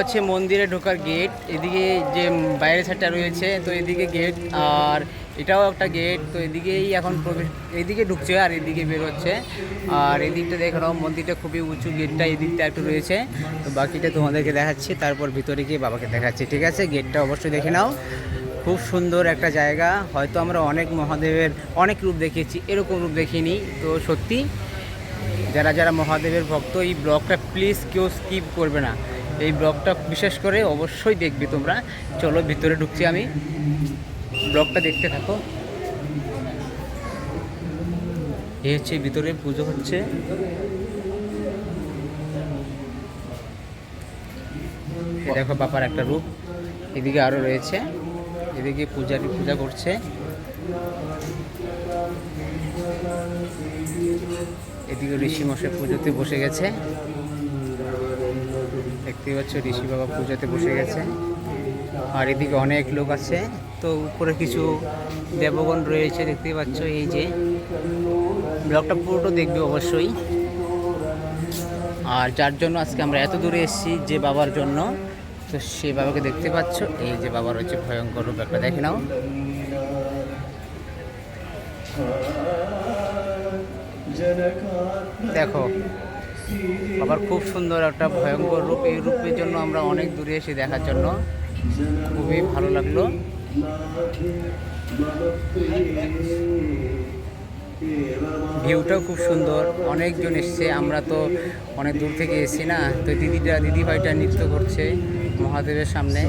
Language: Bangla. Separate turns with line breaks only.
হচ্ছে মন্দিরে ঢোকার গেট। এদিকে যে বাইরের সাইডটা রয়েছে, তো এদিকে গেট আর এটাও একটা গেট। তো এদিকেই এখন প্রবেশ, এদিকে ঢুকছে আর এদিকে বের হচ্ছে। আর এদিকটা দেখে নাও, মন্দিরটা খুবই উঁচু, গেটটা এদিকটা একটু রয়েছে। তো বাকিটা তোমাদেরকে দেখাচ্ছি, তারপর ভিতরে গিয়ে বাবাকে দেখাচ্ছি, ঠিক আছে? গেটটা অবশ্যই দেখে নাও। খুব সুন্দর একটা জায়গা। হয়তো আমরা অনেক মহাদেবের, অনেক রূপ দেখিয়েছি, এরকম রূপ দেখিনি। তো সত্যি, যারা যারা মহাদেবের ভক্ত, এই ব্লগটা প্লিজ কেউ স্কিপ করবে না। এই ব্লগটা বিশেষ করে অবশ্যই দেখবে তোমরা। চলো, ভিতরে ঢুকছি আমি। ব্লগটা দেখতে থাকো। এই হচ্ছে ভিতরে পুজো হচ্ছে। দেখো বাবার একটা রূপ। এদিকে আরও রয়েছে। এদিকে পূজারি পূজা করছে। এদিকে ঋষি মশাই পুজোতে বসে গেছে। দেখতে পাচ্ছ, ঋষি বাবা পূজাতে বসে গেছে। আর এদিকে অনেক লোক আছে। তো উপরে কিছু দেবগণ রয়েছে দেখতে পাচ্ছ, এই যে। ব্লগটা পুরোটা দেখবে অবশ্যই। আর যার জন্য আজকে আমরা এত দূরে এসেছি যে বাবার জন্য, তো সে বাবাকে দেখতে পাচ্ছ। এই যে বাবার হচ্ছে ভয়ঙ্কর রূপ একটা দেখে নাও। দেখো আবার খুব সুন্দর একটা ভয়ঙ্কর রূপ, এই রূপের জন্য আমরা অনেক দূরে এসে দেখার জন্য খুবই ভালো লাগল। ভিউটাও খুব সুন্দর, অনেকজন এসছে, আমরা তো অনেক দূর থেকে এসেছি না, তো দিদিটা দিদি ভাইটা নৃত্য করছে মহাদেবের সামনে।